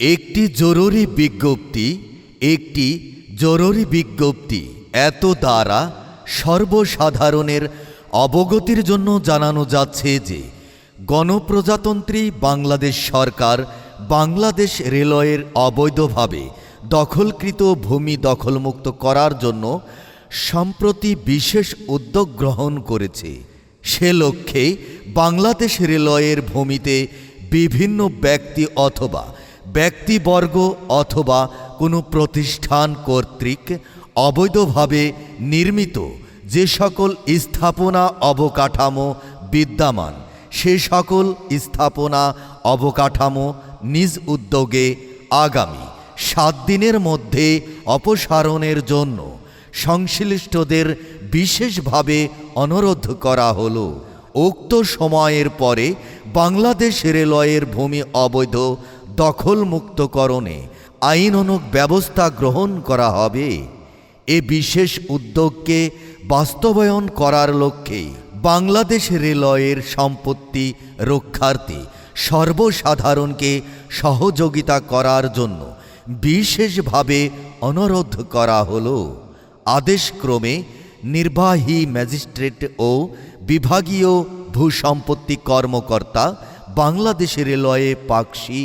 একটি জরুরি বিজ্ঞপ্তি, একটি জরুরি বিজ্ঞপ্তি, এত দ্বারা সর্বসাধারণের অবগতির জন্য জানানো যাচ্ছে যে, গণপ্রজাতন্ত্রী বাংলাদেশ সরকার বাংলাদেশ রেলওয়ের অবৈধভাবে দখলকৃত ভূমি দখলমুক্ত করার জন্য সম্প্রতি বিশেষ উদ্যোগ গ্রহণ করেছে। সে লক্ষ্যে বাংলাদেশ রেলওয়ের ভূমিতে বিভিন্ন ব্যক্তি অথবা ব্যক্তিবর্গ অথবা কোনো প্রতিষ্ঠান কর্তৃক অবৈধভাবে নির্মিত যে সকল স্থাপনা অবকাঠামো বিদ্যমান, সে সকল স্থাপনা অবকাঠামো নিজ উদ্যোগে আগামী সাত দিনের মধ্যে অপসারণের জন্য সংশ্লিষ্টদের বিশেষভাবে অনুরোধ করা হলো। উক্ত সময়ের পরে বাংলাদেশ রেলওয়ের ভূমি অবৈধ দখলমুক্তকরণে আইনানুগ ব্যবস্থা গ্রহণ করা হবে। এ বিশেষ উদ্যোগকে বাস্তবায়ন করার লক্ষ্যে বাংলাদেশ রেলওয়ের সম্পত্তি রক্ষার্থে সর্বসাধারণকে সহযোগিতা করার জন্য বিশেষভাবে অনুরোধ করা হল। আদেশক্রমে নির্বাহী ম্যাজিস্ট্রেট ও বিভাগীয় ভূসম্পত্তি কর্মকর্তা, বাংলাদেশ রেলওয়ে পাকশি।